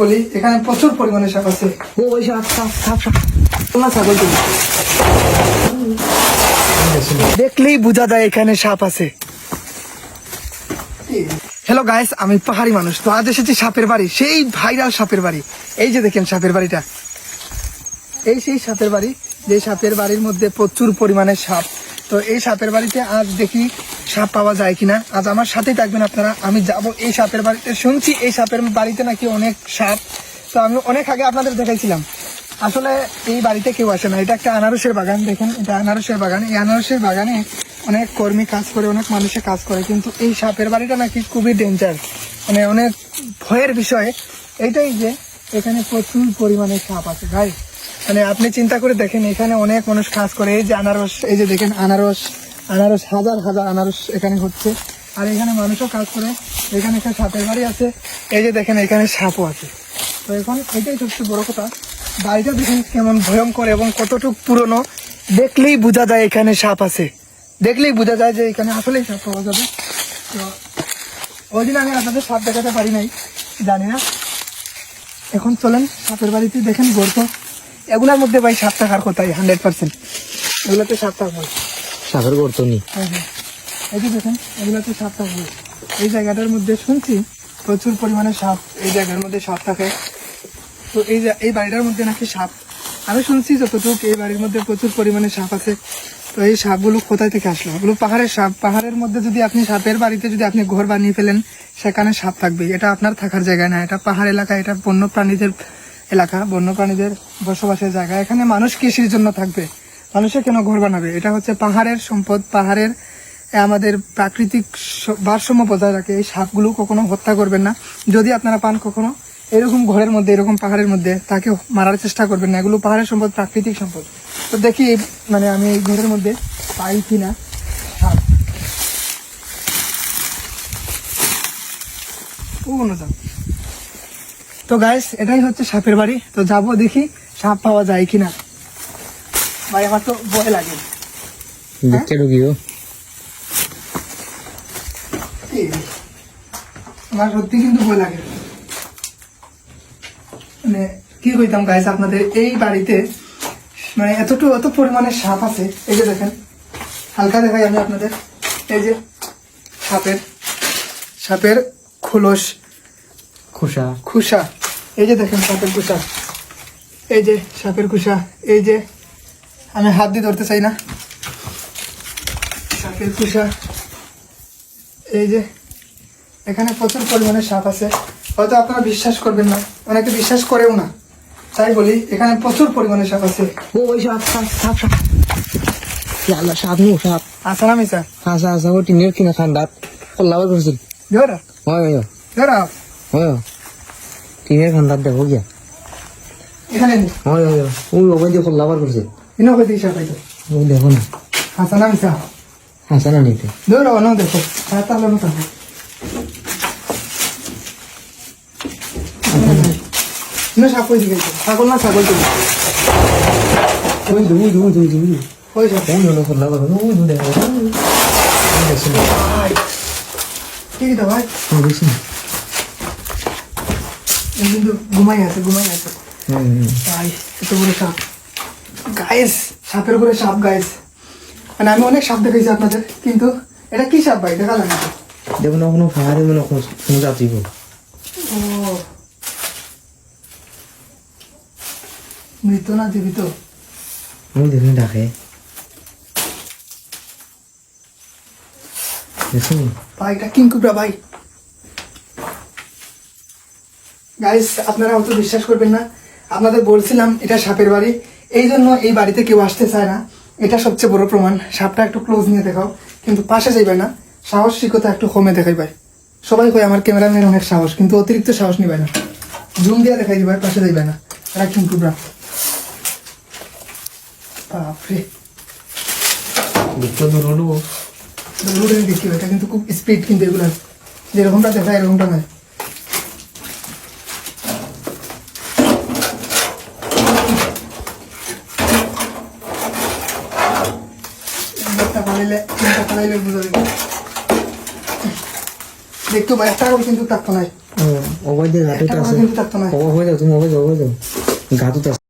বলি এখানে প্রচুর পরিমাণে সাপ আছে। ও ওই সাপ সাপ সাপ সাপ। ছাগল দেখলেই বোঝা যায় এখানে সাপ আছে। হ্যালো গাইস আমি পাহাড়ি মানুষ। তো আজ এসেছি সাপের বাড়ি সেই ভাইরাল সাপের বাড়ি। এই যে দেখেন সাপের বাড়িটা। এই সেই সাপের বাড়ি যে সাপের বাড়ির মধ্যে প্রচুর পরিমাণে সাপ তো এই সাপের বাড়িতে আজ দেখি সাপ পাওয়া যায় কিনা? আজ আমার সাথেই থাকবেন আপনারা। আমি যাব এই সাপের বাড়িতে। শুনছি এই সাপের বাড়িতে নাকি অনেক সাপ। তো আমি অনেক আগে আপনাদের দেখাইছিলাম। আসলে এই বাড়িতে কেউ আসে না। এটা একটা আনারসের বাগান, দেখেন। এটা আনারসের বাগান। এই আনারসের বাগানে অনেক কর্মী কাজ করে, অনেক মানুষে কাজ করে। কিন্তু এই সাপের বাড়িটা নাকি খুবই ডেঞ্জার মানে অনেক ভয়ের বিষয়। এইটাই যে এখানে প্রচুর পরিমাণে সাপ আছে। ভাই মানে আপনি চিন্তা করে দেখেন, এখানে অনেক মানুষ কাজ করে। এই যে আনারস, এই যে দেখেন আনারস আনারস, হাজার হাজার আনারস এখানে হচ্ছে। আর এখানে মানুষও কাজ করে। এখানে একটা সাপের বাড়ি আছে। এই যে দেখেন, এখানে সাপও আছে। তো এখন এটাই সবচেয়ে বড় কথা। বাড়িটা দেখেন কেমন ভয়ঙ্কর এবং কতটুক পুরনো, দেখলেই বোঝা যায় এখানে সাপ আছে। দেখলেই বোঝা যায় যে এখানে আসলেই সাপ পাওয়া যাবে। তো ওই দিন আমি আপনাদের সাপ দেখাতে পারি নাই, জানি না। এখন চলেন, সাপের বাড়িতে দেখেন গর্ত। এগুলার মধ্যে ভাই সাপ থাকার কথাই হান্ড্রেড পার্সেন্ট এগুলাতে সাপ থাকবে সাপের গর্ত নি। হ্যাঁ হ্যাঁ। এই যে দেখেন এগুলাতে সাপ থাকবে এই জায়গাটার মধ্যে শুনছি প্রচুর পরিমাণে সাপ এই জায়গার মধ্যে সাপ থাকে। তো এই এই বাড়িটার মধ্যে নাকি সাপ? আমি শুনছি যতটুকু এই বাড়ির মধ্যে প্রচুর পরিমাণে সাপ আছে। তো এই সাপগুলো কোথায় থেকে আসলো? এগুলো পাহাড়ের সাপ। পাহাড়ের মধ্যে যদি আপনি সাপের বাড়িতে যদি আপনি ঘর বানিয়ে ফেলেন সেখানে সাপ থাকবে এটা আপনার থাকার জায়গা না। এটা পাহাড় এলাকা এটা বন্য প্রাণীদের এলাকা বন্য প্রাণীদের বসবাসের জায়গা। এখানে মানুষ কৃষির জন্য থাকবে। মানুষে কেন ঘর বানাবে? এটা হচ্ছে পাহাড়ের সম্পদ। পাহাড়ের আমাদের প্রাকৃতিক ভারসাম্য বজায় রাখে। এই সাপগুলো কখনো হত্যা করবেন না। যদি আপনারা পান কখনো, এরকম ঘরের মধ্যে, এরকম পাহাড়ের মধ্যে, তাকে মারার চেষ্টা করবেন না। এগুলো পাহাড়ের সম্পদ, প্রাকৃতিক সম্পদ। তো দেখি মানে আমি এই ঘরের মধ্যে পাই কিনা সাপ। ও যাও তো গাইস এটাই হচ্ছে সাপের বাড়ি। তো যাব দেখি সাপ পাওয়া যায় কিনা। ভাই আমার তো ভয় লাগে। দেখতে ঢুকিও আমার সত্যি কিন্তু ভয় লাগে। মানে কি কইতাম গাইস আপনাদের এই বাড়িতে মানে এতটুকু এত পরিমাণে সাপ আছে। এই যে দেখেন হালকা দেখাই আমি আপনাদের। এই যে সাপের সাপের খোলস। খোসা। খুসা। এই যে দেখেন সাপের খুসা এই যে সাপের খুসা এই যে আমি হাত দিয়ে ধরতে চাই না। সাপের খুসা এই যে এখানে প্রচুর পরিমাণে সাপ আছে। হয়তো আপনারা বিশ্বাস করবেন না অনেকে বিশ্বাস করেও না। তাই বলি এখানে প্রচুর পরিমাণে সাপ আছে। ও ওই সাপ সাপ সাপ সাপ। আল্লাহ সাপ নু সাপ। আসা না মিসা হাসা হাসা ও টিনের কিনা খান্দাত কল্লাবার করছিল ধরা। হয় হয় ধরা। হয়। দেখো গিয়া। এখানে হয় হয় ওই ওখান দিয়ে করছে। ওই দেখো না। নিতে ধরা অন দেখো তাহলে না থাকো না সাপ কই দিকে ছাগল না ছাগল ওই দু দু দু দু ওই ওই দু দেখো ঠিক আছে ভাই না কিন্তু ঘুমাই আছে ঘুমাই আছে ভাই এত বড় সাপ গাইস সাপের উপরে সাপ গাইস মানে আমি অনেক সাপ দেখেছি আপনাদের কিন্তু এটা কি সাপ ভাই দেখা লাগে না দেখো না কোনো পাহাড়ে মনে কোনো যাত্রী ও মৃত না জীবিত আমি দেখুন ডাকে ভাই এটা কিং কুবরা ভাই গাইস আপনারা অত বিশ্বাস করবেন না। আপনাদের বলছিলাম এটা সাপের বাড়ি। এই জন্য এই বাড়িতে কেউ আসতে চায় না। এটা সবচেয়ে বড় প্রমাণ। সাপটা একটু ক্লোজ নিয়ে দেখাও। কিন্তু পাশে যাইবে না। সাহসিকতা একটু কমে দেখাই ভাই সবাই কয় আমার ক্যামেরাম্যান অনেক সাহস। কিন্তু অতিরিক্ত সাহস নিবে না। জুম দিয়ে দেখাই দিবে পাশে যাইবে না। এরা কিং কুবরা বাপরে। দেখি এটা কিন্তু খুব স্পিড কিন্তু এগুলো। যেরকমটা দেখা এরকমটা নয়। তিনটা পালাইলে বুঝা যাবে। দেখতো ভাই একটা কিন্তু থাকতো নাই। অবৈধ ঘাটুত একটা আছে। কিন্তু থাকতো না অবৈধ তুমি যাও ওই যাও আছে।